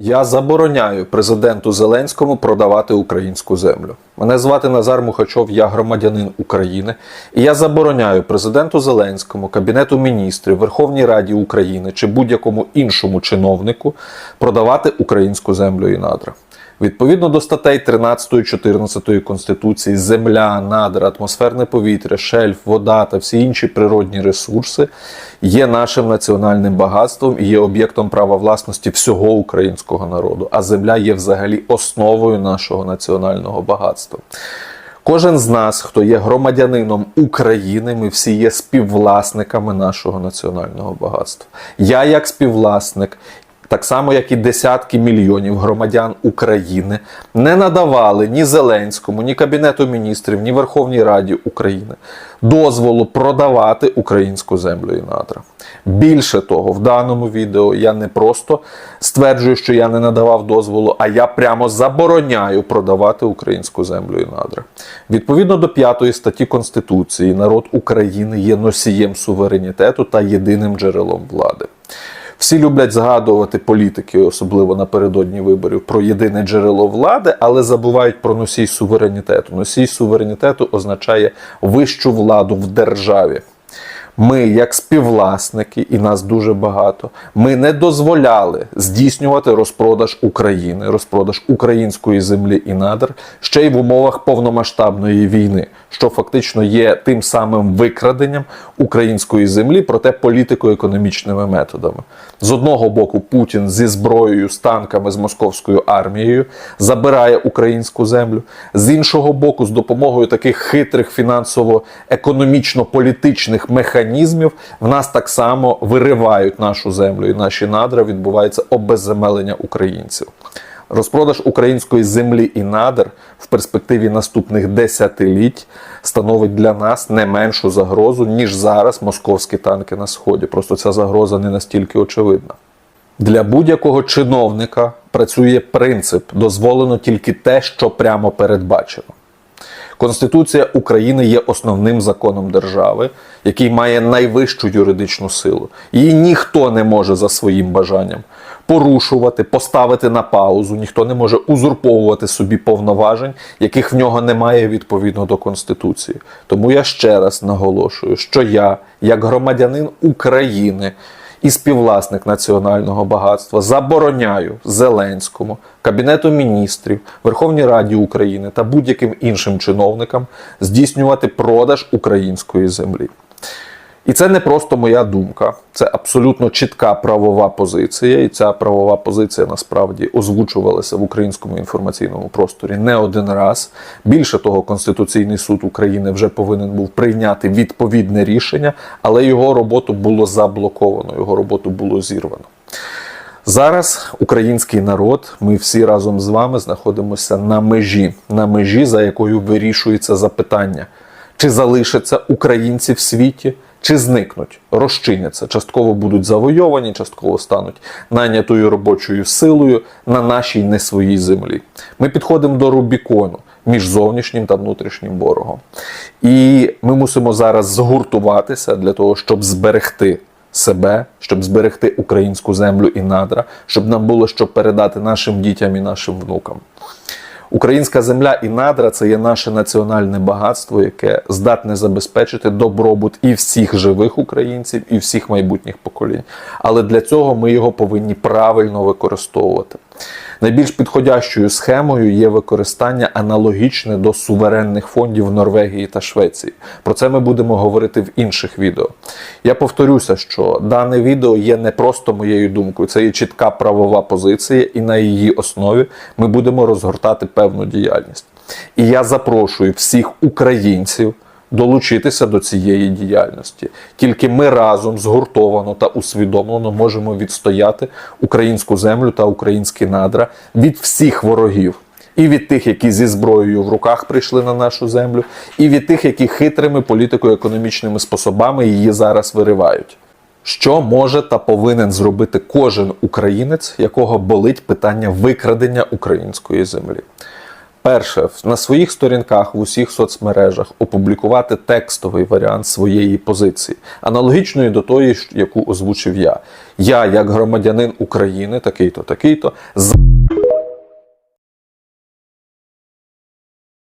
Я забороняю президенту Зеленському продавати українську землю. Мене звати Назар Мухачов, я громадянин України, і я забороняю президенту Зеленському, Кабінету міністрів, Верховній Раді України чи будь-якому іншому чиновнику продавати українську землю і надра. Відповідно до статей 13-14 Конституції, земля, надра, атмосферне повітря, шельф, вода та всі інші природні ресурси є нашим національним багатством і є об'єктом права власності всього українського народу. А земля є взагалі основою нашого національного багатства. Кожен з нас, хто є громадянином України, ми всі є співвласниками нашого національного багатства. Я, як співвласник, так само як і десятки мільйонів громадян України, не надавали ні Зеленському, ні Кабінету міністрів, ні Верховній Раді України дозволу продавати українську землю і надра. Більше того, в даному відео я не просто стверджую, що я не надавав дозволу, а я прямо забороняю продавати українську землю і надра. Відповідно до 5 статті Конституції, народ України є носієм суверенітету та єдиним джерелом влади. Всі люблять згадувати політики, особливо напередодні виборів, про єдине джерело влади, але забувають про носій суверенітету. Носій суверенітету означає вищу владу в державі. Ми, як співвласники, і нас дуже багато, ми не дозволяли здійснювати розпродаж України, розпродаж української землі і надр ще й в умовах повномасштабної війни, що фактично є тим самим викраденням української землі, проте політико-економічними методами. З одного боку, Путін зі зброєю, з танками, з московською армією забирає українську землю. З іншого боку, з допомогою таких хитрих фінансово-економічно-політичних механізмів в нас так само виривають нашу землю і наші надра. Відбувається обезземелення українців. Розпродаж української землі і надр в перспективі наступних десятиліть становить для нас не меншу загрозу, ніж зараз московські танки на сході. Просто ця загроза не настільки очевидна. Для будь-якого чиновника працює принцип: дозволено тільки те, що прямо передбачено. Конституція України є основним законом держави, який має найвищу юридичну силу. Її ніхто не може за своїм бажанням порушувати, поставити на паузу, ніхто не може узурповувати собі повноважень, яких в нього немає відповідно до Конституції. Тому я ще раз наголошую, що я, як громадянин України, і співвласник національного багатства забороняю Зеленському, Кабінету міністрів, Верховній Раді України та будь-яким іншим чиновникам здійснювати продаж української землі. І це не просто моя думка, це абсолютно чітка правова позиція, і ця правова позиція насправді озвучувалася в українському інформаційному просторі не один раз. Більше того, Конституційний суд України вже повинен був прийняти відповідне рішення, але його роботу було заблоковано, його роботу було зірвано. Зараз український народ, ми всі разом з вами знаходимося на межі, на межі, за якою вирішується запитання, чи залишаться українці в світі, чи зникнуть, розчиняться, частково будуть завойовані, частково стануть найнятою робочою силою на нашій не своїй землі. Ми підходимо до Рубікону між зовнішнім та внутрішнім ворогом. І ми мусимо зараз згуртуватися для того, щоб зберегти себе, щоб зберегти українську землю і надра, щоб нам було що передати нашим дітям і нашим внукам. Українська земля і надра це є наше національне багатство, яке здатне забезпечити добробут і всіх живих українців, і всіх майбутніх поколінь. Але для цього ми його повинні правильно використовувати. Найбільш підходящою схемою є використання аналогічне до суверенних фондів Норвегії та Швеції. Про це ми будемо говорити в інших відео. Я повторюся, що дане відео є не просто моєю думкою, це є чітка правова позиція, і на її основі ми будемо розгортати певну діяльність. І я запрошую всіх українців долучитися до цієї діяльності. Тільки ми разом згуртовано та усвідомлено можемо відстояти українську землю та українські надра від всіх ворогів. І від тих, які зі зброєю в руках прийшли на нашу землю, і від тих, які хитрими політико-економічними способами її зараз виривають. Що може та повинен зробити кожен українець, якого болить питання викрадення української землі? Перше, на своїх сторінках в усіх соцмережах опублікувати текстовий варіант своєї позиції, аналогічної до тої, яку озвучив я. Я, як громадянин України, такий-то, такий-то, за